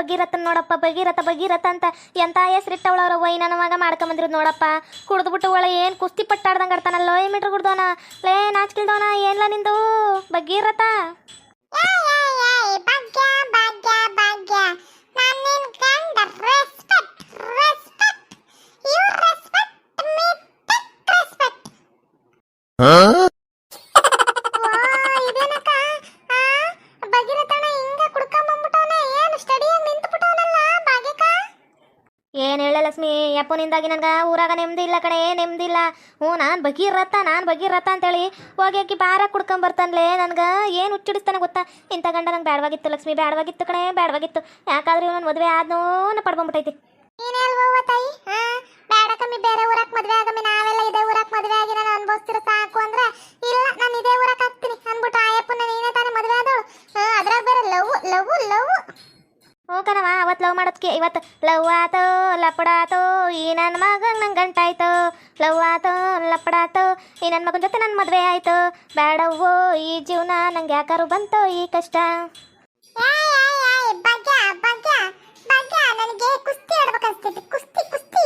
ಭಗೀರಥ ನೋಡಪ್ಪ ಬಗೀರಥ ಬಗೀರಥ ಅಂತ. ಎಂತ ಹೆಸರಿಟ್ಟವಳವ್ರ ವೈ, ನನ್ನ ಮಗ ಮಾಡ್ಕೊಂಬಂದಿರೋದು ನೋಡಪ್ಪ. ಕುಡ್ದ್ಬಿಟ್ಟು ಒಳ ಏನು ಕುಸ್ತಿ ಪಟ್ಟಾಡ್ದಂಗೆ ಆಡ್ತಾನಲ್ಲ ಏ ಮೀಟ್ರ್ ಕುಡ್ದವನ ಲೇ ನಾಚ್ಕಿಲ್ದವನ ಏನ್ಲ ನಿಂದು, ಭಗೀರಥ ಆಯ್ ಆಯ್ ಆಯ್ ಭಾಗ್ಯ ಭಾಗ್ಯ ಭಾಗ್ಯ ನಾನ್ ನಿನ್ ಗಂಡ respect respect you respect me take respect ಇದೇನಕ್ಕ ಆ ಹಿಂಗ ಏನು ಸ್ಟಡಿಯಾಗಿ ಭಾಗ್ಯಕ್ಕ ಏನು ಹೇಳ ಲಕ್ಷ್ಮಿ ಯಪ್ಪನಿಂದಾಗಿ ನನಗೆ ಊರಾಗ ನೆಮ್ಮದಿ ಇಲ್ಲ ಕಣೆ ನೆಮ್ಮದಿ ಇಲ್ಲ. ಹ್ಞೂ ನಾನು ಭಗೀರಥ ನಾನು ಅಂತ ಅಂತೇಳಿ ಹೋಗಿ ಆಕಿ ಬಾರ ಕುಡ್ಕೊಂಬರ್ತಾನ್ಲೇ ನನಗೆ ಏನು ಹುಚ್ಚಿಡಿಸ್ತಾನೆ ಗೊತ್ತಾ? ಇಂಥ ಗಂಡ ನಂಗೆ ಬೇಡವಾಗಿತ್ತು ಲಕ್ಷ್ಮಿ ಬೇಡವಾಗಿತ್ತು ಕಣೆ ಬೇಡವಾಗಿತ್ತು ಯಾಕಾದ್ರೆ ಇವನು ಮದುವೆ ಆದ್ನೂನ ಪಡ್ಕೊಂಬಿಟ್ಟೈತಿ ತಾಯಿ? ಬೇಡ ಕಮ್ಮಿ ಬೇರೆ ಊರಕ್ ಮದ್ವೆ ಆಗಮ್ಮಿ ನಾವೆಲ್ಲ ಇದೇ ಊರಕ್ ಮದ್ವೆ ಆಗಿ ನಾನು ಅನ್ಭವಿಸ್ತಿರ ಸಾಕು ಅಂದ್ರೆ ಇಲ್ಲ ನಾನು ಇದೇ ಊರಕ್ ಹಾಕ್ತೀನಿ ಅನ್ಬಿಟ್ಟು ಆಯಪ್ಪನ ನೀನೇ ತಾನೇ ಮದ್ವೆ ಆದವಳು ಹಾ ಅದ್ರಾಗ ಬೇರೆ ಲವ್ ಲವ್ ಲವ್ ಹ್ಞೂ ಕಣವ ಅವತ್ತು ಲವ್ ಮಾಡೋದಕ್ಕೆ ಇವತ್ತು ಲವ್ ಆತೋ ಲಪಡಾತೋ ಈ ನನ್ನ ಮಗ ನಂಗೆ ಗಂಟಾಯ್ತು. ಲವ್ ಆತೋ ಲಪಡಾತೋ ಈ ನನ್ನ ಮಗನ ಜೊತೆ ನನ್ನ ಮದುವೆ ಆಯ್ತು. ಬೇಡವ್ವ ಈ ಜೀವನ ನಂಗೆ ಯಾಕಾರು ಬಂತೋ ಈ ಕಷ್ಟ. ನನಗೆ ಕುಸ್ತಿ ಆಡ್ಬೇಕನ್ಸ್ತೈತಿ ಕುಸ್ತಿ ಕುಸ್ತಿ.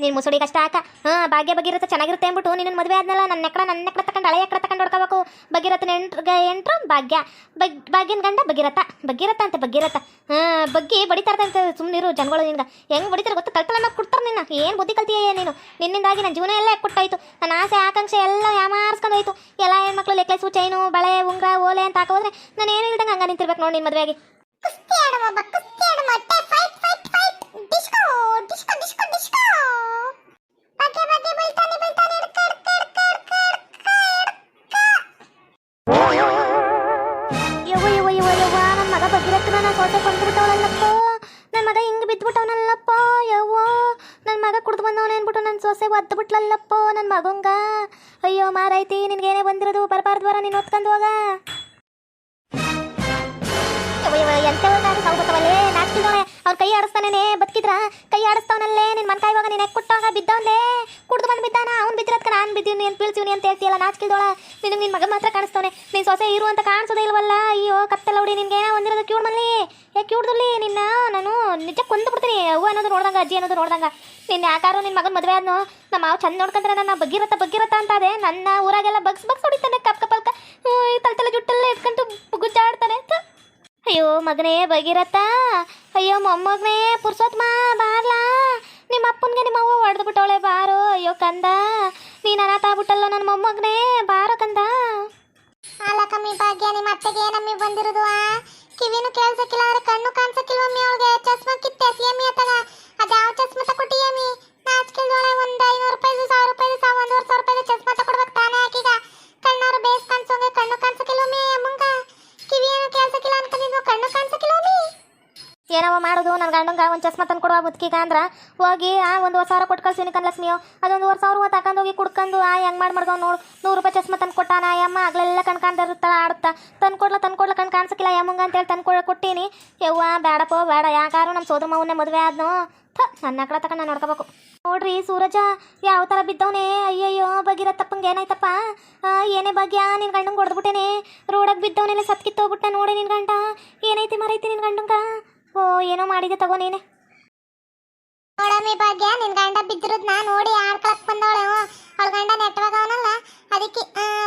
ನೀನು ಮುಸುಡಿ ಕಷ್ಟ ಹಾಕ ಹಾ, ಭಾಗ್ಯ ಭಗೀರಥ ಚೆನ್ನಾಗಿರುತ್ತೆ ಅಂದ್ಬಿಟ್ಟು ನಿನ್ನ ಮದುವೆ ಆದ್ನಲ್ಲ ನನ್ನ ನೆಕ್ಕಡ ನನ್ನ ನೆಕ್ಕಡ ತಕೊಂಡು ಹಳೆ ಎಕ್ಕಡ ತಕೊಂಡು ಹೊಡ್ಕೋಬೇಕು. ಭಗೀರಥನ ಎಂಟ್ರಿಗೆ ಎಂಟ್ರು? ಭಾಗ್ಯ. ಬಗ್ ಭಾಗ್ಯನ ಗಂಡ ಭಗೀರಥ. ಭಗೀರಥ ಅಂತ ಭಗೀರಥ. ಹಾಂ, ಬಗ್ಗಿ ಇರ್ತಾರೆ ಸುಮ್ಮನಿರು ಜನಗಳು ನಿನ್ಗೆ. ಹೆಂಗ್ ಬಡಿತಾರೆ ಗೊತ್ತು? ಕಲ್ಪನೆ ಕೊಡ್ತಾರೆ ನಿನ್ನ. ಏನು ಬುದ್ಧಿ ಕಲ್ತೀಯ ನೀನು? ನಿನ್ನಿಂದಾಗಿ ನನ್ನ ಜೀವನ ಎಲ್ಲ ಕೊಟ್ಟಾಯ್ತು. ನನ್ನ ಆಸೆ, ಆಕಾಂಕ್ಷೆ ಎಲ್ಲ ಯಾಮಾರ್ಸ್ಕೊಂಡು ಎಲ್ಲ ಹೆಣ್ಮಕ್ಳು ಲೆಕ್ಲೆಸು ಚೈನು, ಬಳೆ, ಉಂಗ್ರ, ಓಲೆ ಅಂತ ಹಾಕೋದ್ರೆ ನಾನು ಏನು ಇಲ್ದಂಗೆ ಹಂಗ ನಿಂತಿರ್ಬೇಕು ನೋಡಿ ನಿನ್ನ ಮದುವೆಗೆ ಕುಸ್ತಿ ಆಡುವ ಕುಸ್ತಿ ಆಡುವ ಫೈಟ್ ಫೈಟ್ ಫೈಟ್ ಡಿಸ್ಕೋ! ಏನ್ಬಿಟ್ಟು ನನ್ನ ಸೊಸೆ ಒದ್ದು ಬಿಟ್ಲಲ್ಲಪ್ಪೋ ನನ್ನ ಮಗಂಗ. ಅಯ್ಯೋ ಮಾರೈತಿ ನಿನ್ಗೇನೇ ಬಂದಿರೋದು? ಬರಬಾರ್ದು ಬರ ನೀನು ಹೊತ್ಕೊಂಡು ಹೋಗ. ಅವ್ರ ಕೈ ಆಡಿಸ್ತಾನೇ ಬದುಕಿದ್ರ? ಕೈ ಆಡಿಸ್ತಾವನಲ್ಲೇ? ನಿನ್ ಮನ್ಕಾಯಿ ಇವಾಗ ನೀನು ಕೊಟ್ಟಾಗ ಬಿದ್ದವನ್ಲೇ ಕುಡ್ದು ಬಂದು ಬಿದ್ದಾನ? ಅವ್ನು ಬಿದ್ದಿರೋದ್ಕ ನಾನು ಬಿದ್ದೀವಿ ಅಂತ ಬೀಳ್ತೀವಿ ಅಂತ ಹೇಳ್ತೀಯಲ್ಲ ನಾಚ್ಕಿಲ್ದೋಳ ನಿನಗೆ ನಿನ್ ಮಗ ಮಾತ್ರ ಕಾಣಿಸ್ತಾನೆ ನೀನ್ ಸೊಸೆ ಇರು ಅಂತ ಕಾಣಿಸೋದೇ ಇಲ್ವಲ್ಲ? ಅಯ್ಯೋ ಕತ್ತಲ್ಲ ಹೊಡಿ ನಿನ್ಗೆ ಏನೋ ಒಂದಿರೋದು ಕ್ಯೂಡ್ ಮಲ್ಲಿ. ಏ ಕ್ಯೂಡ್ದಲ್ಲಿ ನಿನ್ನ, ನಾನು. ಅವ್ವ ಅನ್ನೋದು ನೋಡ್ದಂಗ, ಅಜ್ಜಿ ಅನ್ನೋದು ನೋಡ್ದಂಗ. ನಿನ್ನ ಯಾಕಾರು ನಿನ್ನ ಮಗನ ಮದುವೆ ಆದ್ನು? ನಮ್ಮ ಮಾವು ಚಂದ ನೋಡ್ಕೊಂತಾರೆ ನನ್ನ ಬಗ್ಗಿರತ್ತ ಬಗ್ಗಿರತ್ತ ಅಂತ ಅದೇ ನನ್ನ ಊರಾಗೆಲ್ಲ ಬಗ್ಸ್ ಬಗ್ಸ್ ಹೊಡಿತಾನೆ, ಕಪ್ ಕಪ್ಪಲ್ಕ ತಲೆ ತಲೆ ಜುಟ್ಟೆಲ್ಲ ಇಟ್ಕೊಂಡು ಗುಜ್ಜಾಡ್ತಾನೆ. ಅಯ್ಯೋ ಮಗನೇ ಭಗೀರಥ. ಅಯ್ಯೋ ಮೊಮ್ಮಗನೇ ಪುರ್ಸೋತ್ಮ, ಬಾರ್ಲಾ. ನಿಮ್ಮ ಅಪ್ಪನಿಗೆ ನಿಮ್ಮ ಅವ್ವ ಹೊಡೆದು ಬಿಟ್ಟವಳೆ, ಬಾರೋ. ಅಯ್ಯೋ ಕಂದ. ನೀನು ಅನಾಥ ಆಗ್ಬಿಟ್ಟಲ್ಲ ನನ್ನ ಮೊಮ್ಮಗನೇ. ಬಾರೋ ಕಂದ. ಅಲ್ಲ ಕಮ್ಮಿ ಭಾಗ್ಯ, ನಿಮ್ಮ ಅತ್ತೆಗೆ ನಮಗೆ ಬಂದಿರೋದು ಕಿವಿನೂ ಕಿವಿನೂ ಕೇಳ್ಸಕ್ಕಿಲ್ಲ ಏನವ ಮಾಡೋದು? ನನ್ನ ಗಂಡಂಗ ಒಂದು ಚಸ್ಮ ತಂದು ಕೊಡುವ ಬುದ್ಕಿಗ ಅಂದ್ರ ಹೋಗಿ ಆ ಒಂದು ಸಾವಿರ ಕೊಟ್ಟು ಕಳ್ಸೀನಿ ಕನ್ಲಕ್ಷ್ಮಿಯೋ? ಅದೊಂದು ವರ್ಷ ಸಾವಿರ ತಗೊಂಡು ಹೋಗಿ ಕುಡ್ಕೊಂಡು ಆ ಹೆಂಗ್ ಮಾಡಿ ಮಾಡ್ದವ್ ನೋಡು. ನೂರು ರೂಪಾಯಿ ಚಸ್ಮಾ ತಂದು ಕೊಟ್ಟಾನ ಅಮ್ಮ ಆಗ್ಲೆಲ್ಲ ಕಣ್ ಕಾಣ್ತಾ ಆಡುತ್ತಾ ತಂದು ಕೊಡ್ಲ ತಂದು ಕೊಡ್ಲ ಕಣ್ ಕಾಣಿಸಕ್ಕಿಲ್ಲ ಯಮ್ಮಂಗ ಅಂತೇಳಿ ತಂದು ಕೊಡ ಕೊಟ್ಟೀನಿ. ಯವ್ವ ಬೇಡಪ್ಪ ಬೇಡ ಯಾಕಾರು ನಮ್ಮ ಸೋದರ ಮಾವನ್ನೇ ಮದುವೆ ಆದ್ನೋ? ನನ್ನ ಕಡೆ ತಕ ನಾನು ನೋಡ್ಕೋಬೇಕು. ನೋಡ್ರಿ ಸೂರಜ ಯಾವ ಥರ ಬಿದ್ದವನೇ? ಅಯ್ಯಯ್ಯೋ ಭಗೀರಥಪ್ಪಂಗೆ ಏನಾಯ್ತಪ್ಪ? ಆ, ಏನೇ ಭಾಗ್ಯ ನಿನ್ನ ಗಂಡಂಗೆ ಹೊಡೆದ್ಬಿಟ್ಟೇನೆ. ರೋಡಾಗ ಬಿದ್ದವನೆಲ್ಲ ಸತ್ಕಿತ್ತೋಗ್ಬಿಟ್ಟ ನೋಡಿ ನಿನ್ನ ಗಂಡ. ಏನೈತಿ ಮರೈತಿ ನಿನ್ನ ಗಂಡಂಗ? ಓ, ಏನೋ ಮಾಡಿದೆ ತಗೋ ನೀನೆ. ನೋಡಮ್ಮಿ ಭಾಗ್ಯ, ನಿನ್ ಗಂಡ ಬಿದ್ದಿರೋದ್ನ ನೋಡಿ ಆಡ್ಕೊಳಕ್ ಬಂದವಳೆ. ಅವಳ ಗಂಡ ನೆಟ್ವರ್ಕ್ ಅವನಲ್ಲ, ಅದಕ್ಕೆ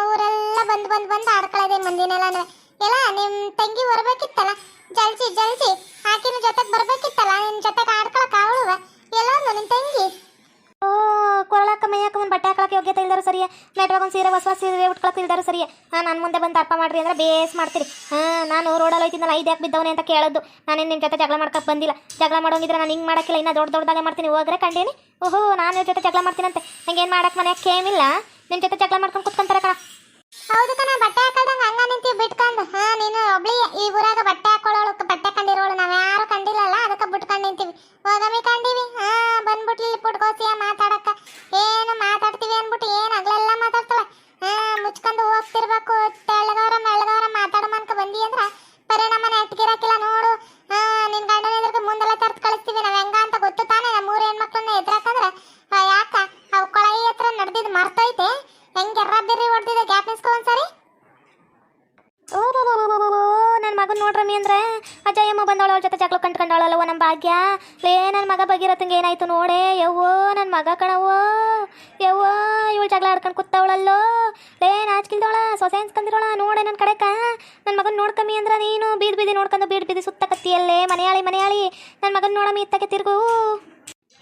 ಊರೆಲ್ಲ ಬಂದ್ ಬಂದ್ ಬಂದ್ ಆಡ್ಕೊಳ್ಳೋದೆ ಮಂದಿನೆಲ್ಲ ಎಲ್ಲ ನಿಮ್ ತಂಗಿ ಬರ್ಬೇಕಿತ್ತಲ್ಲ? ಜಲ್ಸಿ ಜಲ್ಸಿ, ಆಕಿನ ಜೊತೆಗ್ ಬರ್ಬೇಕಿತ್ತಲ್ಲ? ನಿನ್ ಜೊತೆಗ್ ಯೋಗ್ಯತೆ ಇಲ್ದಾರು ಸರಿಯೇ? ನೆಟ್ವಾಗ ಒಂದು ಸೀರೆ, ಹೊಸ ಸೀರೆ ಉಟ್ಕೊಳಕ್ಕೆ ಇಲ್ದಾರು ಸರಿಯೇ? ಹಾಂ ನನ್ನ ಮುಂದೆ ಬಂದು ಅರ್ಪ ಮಾಡ್ರಿ ಅಂದ್ರೆ ಬೇಸ್ ಮಾಡ್ತೀರಿ. ಹಾಂ ನಾನು ರೋಡಲ್ಲಿ ಹೋಯ್ತಿದ್ದಲ್ಲ, ಐದು ಯಾಕೆ ಬಿದ್ದವನೇ ಅಂತ ಕೇಳೋದು. ನಾನು ನಿನ್ನ ಜೊತೆ ಜಗಳ ಮಾಡ್ಕೊಕ್ ಬಂದಿಲ್ಲ. ಜಗಳ ಮಾಡೋಂಗಿದ್ರೆ ನಾನು ಹಿಂಗೆ ಮಾಡೋಕ್ಕಿಲ್ಲ, ಇನ್ನೂ ದೊಡ್ಡ ದೊಡ್ಡದಾಗೆ ಮಾಡ್ತೀನಿ. ಹೋಗ್ರೆ ಕಂಡೇನಿ, ಓಹೋ, ನಾನು ನಿನ್ನ ಜೊತೆ ಜಗಳ ಮಾಡ್ತೀನಂತೆ ಏನು ಮಾಡಕ್ಕೆ ಮನೆಯಾಗ ಕೇಮಿಲ್ಲ. ನಿನ್ನ ಜೊತೆ ಜಗಳ ಮಾಡ್ಕೊಂಡು ಕುತ್ಕೊಂತಾರೆ ಕಣ. ಹೌದು ಕಣ, ಬಟ್ಟೆ ಹಾಕೊಳ್ದಂಗ ಒಂದ್ಸರಿ? ಓ ನನ್ನ ಮಗನ ನೋಡ್ರಮ್ಮಿ ಅಂದ್ರೆ. ಅಜ್ಜಯ್ಯಮ್ಮ ಬಂದವಳ, ಅವ್ಳ ಜೊತೆ ಜಗಳ ಕಂಡ್ಕೊಂಡವಳಲ್ಲವ ನಮ್ಮ ಭಾಗ್ಯ. ಲೇ ನನ್ನ ಮಗ ಬಗಿರತ್ತಂಗೆ ಏನಾಯ್ತು ನೋಡೆ? ಯವ್ವೋ ನನ್ನ ಮಗ ಕಣವೋ ಯವ್ವೋ, ಇವಳು ಜಗಳ ಆಡ್ಕೊಂಡು ಕೂತವಳಲ್ಲೋ. ಲೇ, ನಾಚ್ಕಿಲ್ದವಳ, ಸೊಸೆ ಅನ್ಸ್ಕೊಂಡಿರೋಳ, ನೋಡೆ ನನ್ನ ಕಡೆಕ. ನನ್ನ ಮಗನ ನೋಡ್ಕಮ್ಮಿ ಅಂದ್ರೆ ನೀನು ಬೀದ್ ಬೀದಿ ನೋಡ್ಕೊಂಡು ಬೀದ್ ಬೀದಿ ಸುತ್ತ ಕತ್ತಿಯಲ್ಲೇ, ಮನೆಯಾಳಿ ಮನೆಯಾಳಿ. ನನ್ನ ಮಗನ ನೋಡಮ್ಮಿ ಇತ್ತಕ್ಕೆ ತಿರುಗು.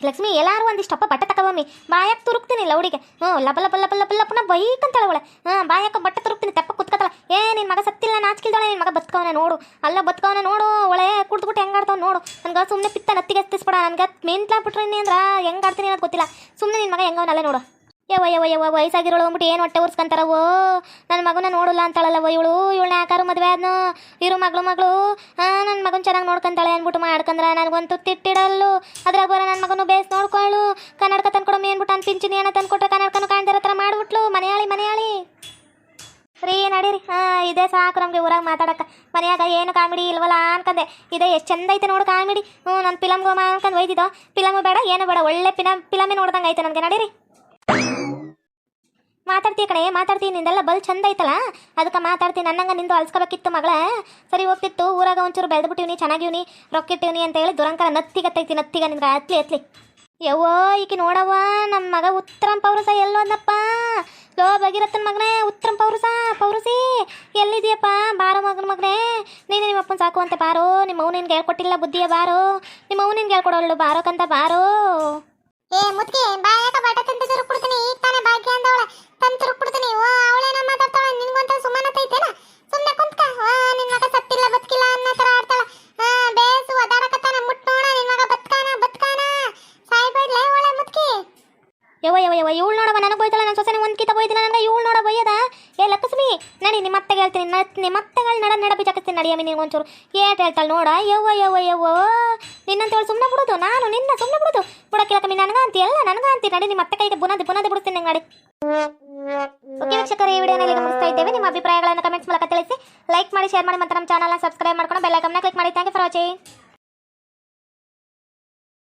ಲಕ್ಷ್ಮಿ, ಎಲ್ಲಾರು ಒಂದಿಷ್ಟಪ್ಪ ಬಟ್ಟೆ ತಗೊಬಮ್ಮಿ ಬಾಯಕ್ಕೆ ತುರುಕ್ತೀನಿ ಲೌಡಿಗೆ ಹ್ಞೂ, ಲಬ ಲಬ ಲಬ ಲಬ ಲಪನ ಬೈಕಂತಾಳೆ ಅವಳೆ ಹಾಂ ಬಾಯಕ್ಕೆ ಬಟ್ಟೆ ತುರುಕ್ತೀನಿ, ತೆಪ್ಪ ಕುತ್ಕತ್ತಲ್ಲ ಏ ನಿನ್ನ ಮಗ ಸತ್ತಿಲ್ಲ ನಾಚ್ಕಿಲ್ದವಳೆ ನಿನ್ನ ಮಗ ಬದುಕವನೆ, ನೋಡು. ಅಲ್ಲ, ಬದುಕವನೆ, ನೋಡು ಒಳೆ ಕುಡ್ದ್ಬಿಟ್ಟು ಹೆಂಗಾಡ್ತಾವ್ ನೋಡು. ನನಗೆ ಸುಮ್ಮನೆ ಪಿತ್ತ ನತ್ತಿಗೆ ಹತ್ತಿಸ್ಬೇಡ. ನನಗೆ ಮೆಂಟ್ಲ ಬಿಟ್ರಿ ಅಂದ್ರೆ ಹೆಂಗಾಡ್ತೀನಿ ಅನ್ನೋದು ಗೊತ್ತಿಲ್ಲ. ಸುಮ್ಮನೆ ನಿನ್ನ ಮಗ ಹೆಂಗವನಲ್ಲೇ ನೋಡು. ಯವ್ವ ಯಾವ ಯವ್ವ, ವಯಸ್ಸಾಗಿರೋಳು ಅಂದ್ಬಿಟ್ಟು ಏನು ಹೊಟ್ಟೆ ಓ ನನ್ನ ಮಗನ ನೋಡಲ್ಲ ಅಂತಾಳಲ್ಲವ ಇವಳು. ಇವಳನ್ನ ಯಾಕಾರು ಮದುವೆ ಆದ್ನು? ಇರು ಮಗಳು ಮಗಳು. ನನ್ನ ಮಗನ ಚೆನ್ನಾಗಿ ನೋಡ್ಕೊಂತಾಳೆ ಅಂದ್ಬಿಟ್ಟು ಮಾಡ್ಕಂದ್ರ ನನಗೊಂದು ತಿಟ್ಟಿಡಲ್ಲು. ಅದ್ರಾಗ ಬರೋ ನನ್ನ ಮಗನು ಬೇಸ್ ನೋಡ್ಕೊಳ್ಳು. ಕನ್ನಡಕ ತಂದ್ಕೊಡಮ್ಮಿ ಅಂದ್ಬಿಟ್ಟು ಅನ್ ಪಿಂಚಿನಿ ಏನೋ ತಂದ್ಕೊಟ್ರೆ ಕನ್ನಡಕನು ಕಾಣ್ದಿರೋ ಥರ ಮಾಡ್ಬಿಟ್ಲು. ಮನೆಯಾಳಿ ಮನೆಯಾಳಿ. ರೀ, ನಡೀರಿ. ಹಾಂ ಇದೇ ಸಾಕು ನಮಗೆ ಊರಾಗ ಮಾತಾಡಕ್ಕೆ ಮನೆಯಾಗ ಏನು ಕಾಮಿಡಿ ಇಲ್ವಲ್ಲ ಅನ್ಕಂದೆ. ಇದೇ ಎಷ್ಟು ಚಂದ ಐತೆ ನೋಡು ಕಾಮಿಡಿ. ಹ್ಞೂ, ನಾನು ಫಿಲಮ್ಗೆ ಅನ್ಕಂದು ಒಯ್ದಿದ್ದೋ? ಫಿಲಮು ಬೇಡ, ಏನು ಬೇಡ. ಒಳ್ಳೆ ಫಿಲಮ್ ಫಿಲಮೇ ನೋಡ್ದಂಗೆ ಐತೆ ನನಗೆ. ನಡೀರಿ. ಮಾತಾಡ್ತೀಯ ಕಣೆ, ಮಾತಾಡ್ತೀನಿ, ನಿಂದೆಲ್ಲ ಬಲ್ ಚಂದ ಐತಲ್ಲ? ಅದಕ್ಕೆ ಮಾತಾಡ್ತೀನಿ, ನನ್ನಂಗೆ ನಿಂದು ಅಲ್ಸ್ಕೋಬೇಕಿತ್ತು ಮಗಳ. ಸರಿ ಹೋಗ್ತಿತ್ತು, ಊರಾಗ ಒಂಚೂರು ಬೆಳೆದ್ಬಿಟ್ಟಿವ್ನಿ, ಚೆನ್ನಾಗಿವ್ನಿ ರೊಕ್ಕಿಟ್ಟಿವ್ನಿ ಅಂತ ಹೇಳಿ ದುರಂಕರ ನತ್ತಿಗತ್ತೈತಿ, ನತ್ತಿಗ ನಿನ್ಗೆ ಅತ್ಲಿ ಅತ್ಲಿ. ಯವ್ವೋ, ಈಕಿ ನೋಡವ್ವ ನಮ್ಮ ಮಗ ಉತ್ತರಂ ಪೌರುಸ ಎಲ್ಲೋದಪ್ಪ ಲೋ, ಭಗೀರಥನ ಮಗನೇ, ಉತ್ತರಂ ಪೌರಸ, ಪೌರಸಿ. ಎಲ್ಲಿದೆಯಪ್ಪ, ಬಾರೋ ಮಗನ ಮಗನೇ? ನೀನು ನಿಮ್ಮ ಅಪ್ಪನ ಸಾಕು ಅಂತ ಬಾರೋ, ನಿಮ್ಮ ಅವ್ನ ನಿನ್ಗೆ ಹೇಳ್ಕೊಟ್ಟಿಲ್ಲ ಬುದ್ಧಿಯ ಬಾರೋ, ನಿಮ್ಮ ಅವ್ನ ನಿನ್ಗೆ ಹೇಳ್ಕೊಡೋಳು ಬಾರೋಕಂತ ಬಾರೋ. ಏ, ಮುತ್ಕೆ ಬಾಯಾಕ ಯವ್ವ ಯವ ಯವ ಇವಳು ನೋಡವ ನನಗೆ ಬೈತಾಳೆ ನನ್ನ ಸೊಸೆನ ಒಂದು ಕಿತ ಬೈದಿಲ್ಲ ನನಗೆ ಇವಳು ನೋಡ ಬೈಯದ? ಏ ಲಕ್ಷ್ಮಿ ನಡಿ ನಿಮ್ಮ ಅತ್ತೆಗೆ ಹೇಳ್ತೀನಿ ನಿಮ್ಮ ಅತ್ತೆಗಳು ನಡ ನಡ ಬಿಜಾಕಿಸ್ತೀನಿ ನಡಿಯಮ್ಮಿ ನಿನಗೆ ಒಂಚೂರು. ಏಟ್ ಹೇಳ್ತಾಳೆ ನೋಡ, ಯವ್ವ ಯವ್ವ ಯವ್ವ, ನಿನ್ನಂತ ಹೇಳಿ ಸುಮ್ಮನೆ ಬಿಡೋದು, ನಾನು ನಿನ್ನ ಸುಮ್ಮನೆ ಬಿಡೋದು. ಬಿಡೋಕೆ ಲಕ್ಷ್ಮಿ ನನಗ ಅಂತಿ, ಎಲ್ಲ ನನಗೆ ಅಂತಿ, ನಡಿ ನಿಮ್ಮ ಅತ್ತೆ ಕೈಗೆ ಬುನಾದಿ ಬುನಾದಿ ಬಿಡ್ತೀನಿ ನಂಗೆ ನಡಿ. ಓಕೆ ವೀಕ್ಷಕರು, ಈ ವಿಡಿಯೋನಲ್ಲಿ ಗಮನಿಸ್ತಾ ಇದ್ದೇವೆ. ನಿಮ್ಮ ಅಭಿಪ್ರಾಯಗಳನ್ನು ಕಮೆಂಟ್ಸ್ ಮೂಲಕ ತಿಳಿಸಿ ಲೈಕ್ ಮಾಡಿ ಶೇರ್ ಮಾಡಿ, ಮತ್ತು ನಮ್ಮ ಚಾನಲ್ನ ಸಬ್ಸ್ಕ್ರೈಬ್ ಮಾಡ್ಕೊಂಡು ಬೆಲ್ ಐಕನ್ನ ಕ್ಲಿಕ್ ಮಾಡಿ. Thank you for watching